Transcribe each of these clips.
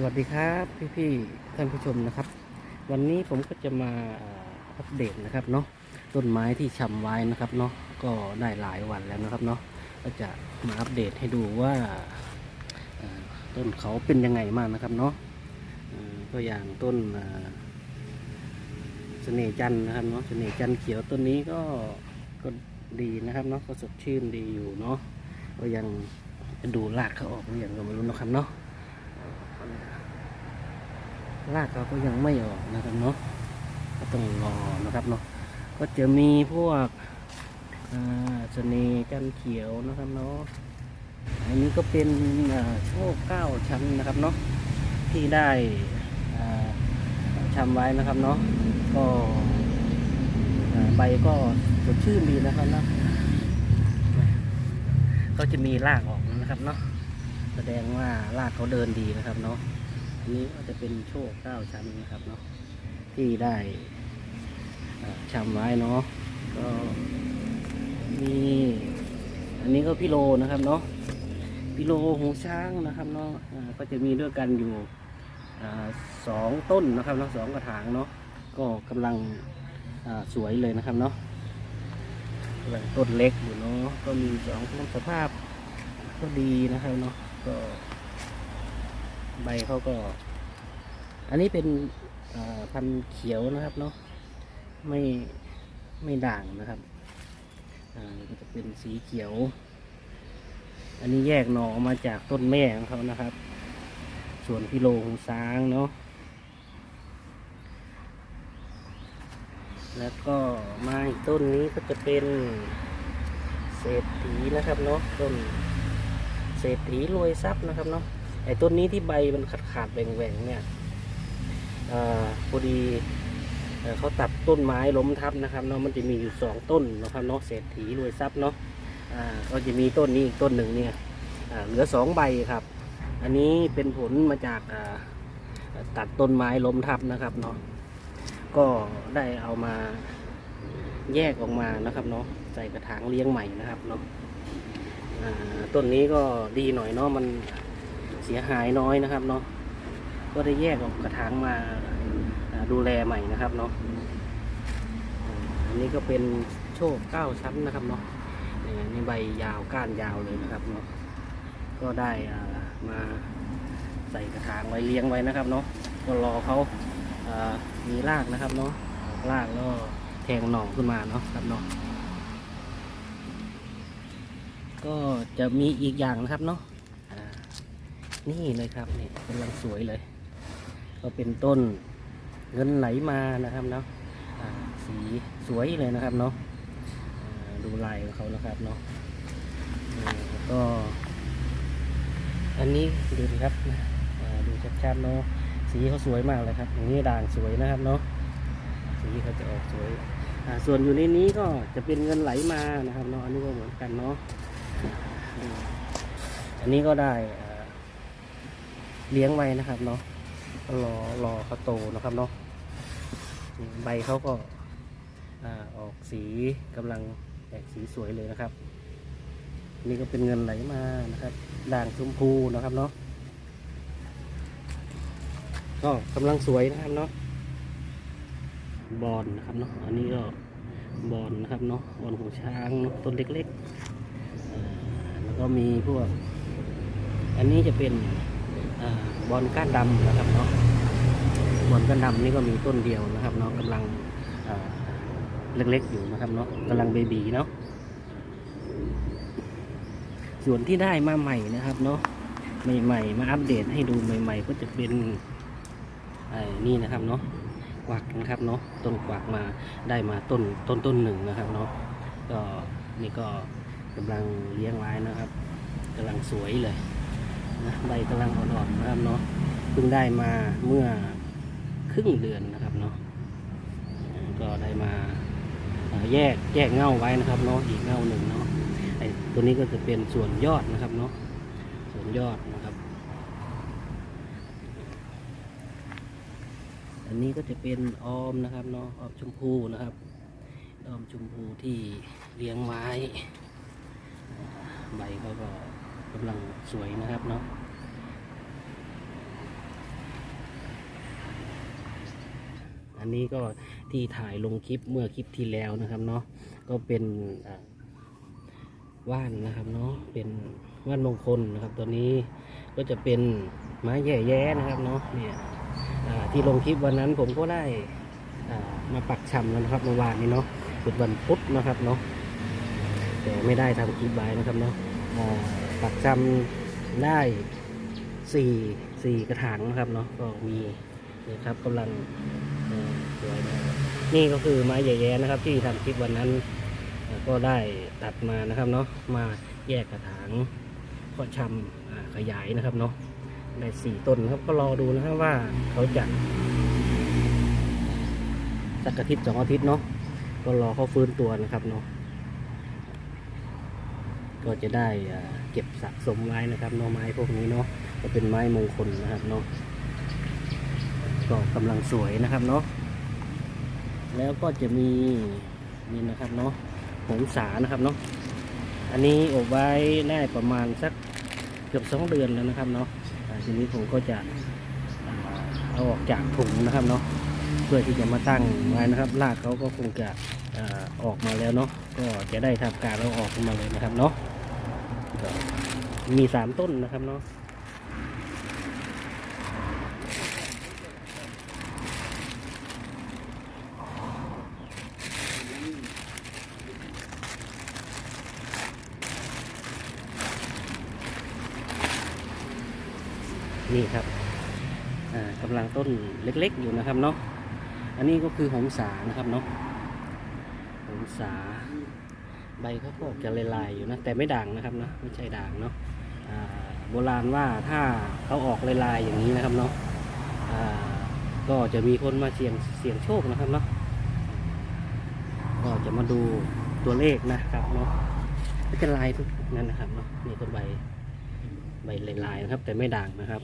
สวัสดีครับพี่ๆท่านผู้ชมนะครับ วันนี้ผมก็จะมาอัปเดตนะครับเนาะต้นไม้ที่ชำไว้นะครับเนาะก็ได้หลายวันแล้วนะครับเนาะก็จะมาอัปเดตให้ดูว่าต้นเขาเป็นยังไงมากนะครับเนาะตัวอย่างต้นเอ่อเสน่จันนะครับเนาะเสน่จันเขียวต้นนี้ก็ก็ดีนะครับเนาะก็สดชื่นดีอยู่เนาะก็ยังดูรากเขาออกหรือยังก็ไม่รู้นะครับเนาะ รากเขาก็ยังไม่ออกนะครับเนาะก็ต้องรอนะครับเนาะก็จะมีพวกเสน่ห์จันเขียวนะครับเนาะอันนี้ก็เป็นโชคเก้าชั้นนะครับเนาะที่ได้ทำไว้นะครับเนาะก็ใบก็สดชื่นดีนะครับเนาะก็จะมีรากออกนะครับเนาะแสดงว่ารากเขาเดินดีนะครับเนาะ นนี้ก็จะเป็นโชคเก้าชั้นนะครับเนาะที่ได้ชำไว้เนาะก็มีอันนี้ก็พี่โลนะครับเนาะพี่โลหูช้างนะครับเนาะก็จะมีด้วยกันอยู่สองต้นนะครับเนาะสองกระถางเนาะก็กำลังสวยเลยนะครับเนาะกำลังต้นเล็กอยู่เนาะก็มีสองต้นสภาพก็ดีนะครับเนาะก็ บเขาก็ อันนี้เป็นพันเขียวนะครับเนาะไม่ไม่ด่างนะครับอ่าก็จะเป็นสีเขียว อันนี้แยกหน่อออกมาจากต้นแม่ของเขานะครับ ส่วนพิโลของช้างเนาะแล้วก็มาอีกต้นนี้ก็จะเป็นเศรษฐีนะครับเนาะต้นเศรษฐีรวยทรัพย์นะครับเนาะ ไอ้ต้นนี้ที่ใบมันขาดขาดๆแหว่งแหว่งๆเนี่ยอพอดีเอเขาตัดต้นไม้ล้มทับนะครับเนาะมันจะมีอยู่สองต้นนะครับเนาะเศรษฐีรวยทรัพย์เนาะก็จะมีต้นนี้อีกต้นหนึ่งเนี่ยเหลือสองใบครับ อันนี้เป็นผลมาจากตัดต้นไม้ล้มทับนะครับเนาะก็ได้เอามาแยกออกมานะครับเนาะใส่กระถางเลี้ยงใหม่นะครับเนาะต้นนี้ก็ดีหน่อยเนาะมัน สียหายน้อยนะครับเนาะก็ได้แยกออกกระถางมาดูแลใหม่นะครับเนาะอันนี้ก็เป็นโชคเก้าชั้นนะครับเนาะนี่นี่ใบยาวก้านยาวเลยนะครับเนาะก็ได้อ่ามาใส่กระถางไว้เลี้ยงไว้นะครับเนาะก็รอเขามีรากนะครับเนาะรากแล้วแทงหน่องขึ้นมาเนาะครับเนาะก็จะมีอีกอย่างนะครับเนาะ นี่เลยครับนี่กำลังสวยเลย ก็เป็นต้นเงินไหลมานะครับเนาะสีสวยเลยนะครับเนาะดูลายของเขานะครับเนาะก็ อันนี้ดูสิครับดูชัดๆเนาะสีเขาสวยมากเลยครับอย่างนี้ด่างสวยนะครับเนาะสีเขาจะออกสวยส่วนอยู่ในนี้ก็จะเป็นเงินไหลมานะครับเนาะอันนี้ก็เหมือนกันเนาะอันนี้ก็ได้ เลี้ยงไว้นะครับเนาะรอรอเขาโตนะครับเนาะใบเขาก็ออกสีกำลังแตกสีสวยเลยนะครับ นี่ก็เป็นเงินไหลมานะครับ ด่างชมพูนะครับเนาะก็กำลังสวยนะครับเนาะบอลนะครับเนาะอันนี้ก็บอลนะครับเนาะบอลหูช้างเนาะต้นเล็กๆแล้วก็มีพวก อันนี้จะเป็น บอลก้านดำนะครับเนาะบอลก้านดำนี่ก็มีต้นเดียวนะครับเนาะกำลังเล็กๆอยู่นะครับเนาะกำลังเบบีเนาะส่วนที่ได้มาใหม่นะครับเนาะใหม่ๆมาอัปเดตให้ดูใหม่ ๆ ก็จะเป็นนี่นะครับเนาะกวักนะครับเนาะต้นกวักมาได้มาต้นต้นต้นหนึ่งนะครับเนาะก็นี่ก็กำลังเลี้ยงไว้นะครับกำลังสวยเลย ใบกำลังอ่อนๆนะครับเนาะเพิ่งได้มาเมื่อครึ่งเดือนนะครับเนาะก็ได้มาแยกแยกเง่าไว้นะครับเนาะอีกเง่าหนึ่งเนาะไอตัวนี้ก็จะเป็นส่วนยอดนะครับเนาะส่วนยอดนะครับ อันนี้ก็จะเป็นออมนะครับเนาะออมชมพูนะครับออมชมพูที่เลี้ยงไว้ใบเขาก็ กำลังสวยนะครับเนาะอันนี้ก็ที่ถ่ายลงคลิปเมื่อคลิปที่แล้วนะครับเนาะก็เป็นว่านนะครับเนาะเป็นว่านมงคลนะครับตัวนี้ก็จะเป็นไม้แย่แย่นะครับเนาะเนี่ยที่ลงคลิปวันนั้นผมก็ได้มาปักชำแล้วนะครับเมื่อวานนี้เนาะเป็นวันพุธนะครับเนาะแต่ไม่ได้ทำคลิปไว้นะครับเนาะ ปักชำได้สี่สี่กระถางนะครับเนาะก็มีนะครับกำลังเอ่อสวยนี่ก็คือไม้แย่แย้นะครับ ที่ทำคลิปวันนั้นก็ได้ตัดมานะครับเนาะมาแยกกระถางก็ชำอ่าขยายนะครับเนาะได้สี่ต้นครับก็รอดูนะครับว่าเขาจะสักอาทิตย์สองอาทิตย์เนาะก็รอเขาฟื้นตัวนะครับเนาะ ก็จะได้เก็บสะสมไว้นะครับเนาะไม้พวกนี้เนาะก็เป็นไม้มงคลนะครับเนาะก็กำลังสวยนะครับเนาะแล้วก็จะมีนี่นะครับเนาะหงสานะครับเนาะอันนี้อบไว้ได้ประมาณสักเกือบสองเดือนแล้วนะครับเนาะทีนี้ผมก็จะเอาออกจากถุงนะครับเนาะ เพื่อที่จะมาตั้งไว้นะครับรากเขาก็คงจะอออกมาแล้วเนาะก็จะได้ทำการเอาออกมาเลยนะครับเนาะมีสามต้นนะครับเนาะนี่ครับอ่ากำลังต้นเล็กๆอยู่นะครับเนาะ อันนี้ก็คือหงสานะครับเนาะหงสา ใบเขาก็จะลายๆอยู่นะ แต่ไม่ด่างนะครับเนาะไม่ใช่ด่างเนาะโบราณว่าถ้าเขาออกลายๆอย่างนี้นะครับเนาะก็จะมีคนมาเสี่ยงเสี่ยงโชคนะครับเนาะก็จะมาดูตัวเลขนะครับเนาะก็จะลายทุกนั่นนะครับเนาะนี่ก็ใบใบลายๆนะครับ แต่ไม่ด่างนะครับ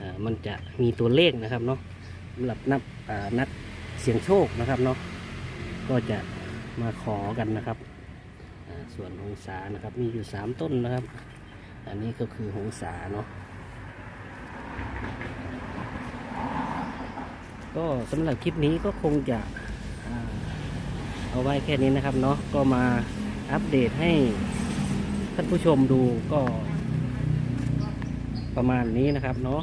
อ่ามันจะมีตัวเลขนะครับเนาะ สำหรับนับนัดเสียงโชคนะครับเนาะก็จะมาขอกันนะครับ ส่วนหงสานะครับมีอยู่สามต้นนะครับ อันนี้ก็คือหงสาเนาะก็สำหรับคลิปนี้ก็คงจะเอาไว้แค่นี้นะครับเนาะก็มาอัปเดตให้ท่านผู้ชมดูก็ประมาณนี้นะครับเนาะ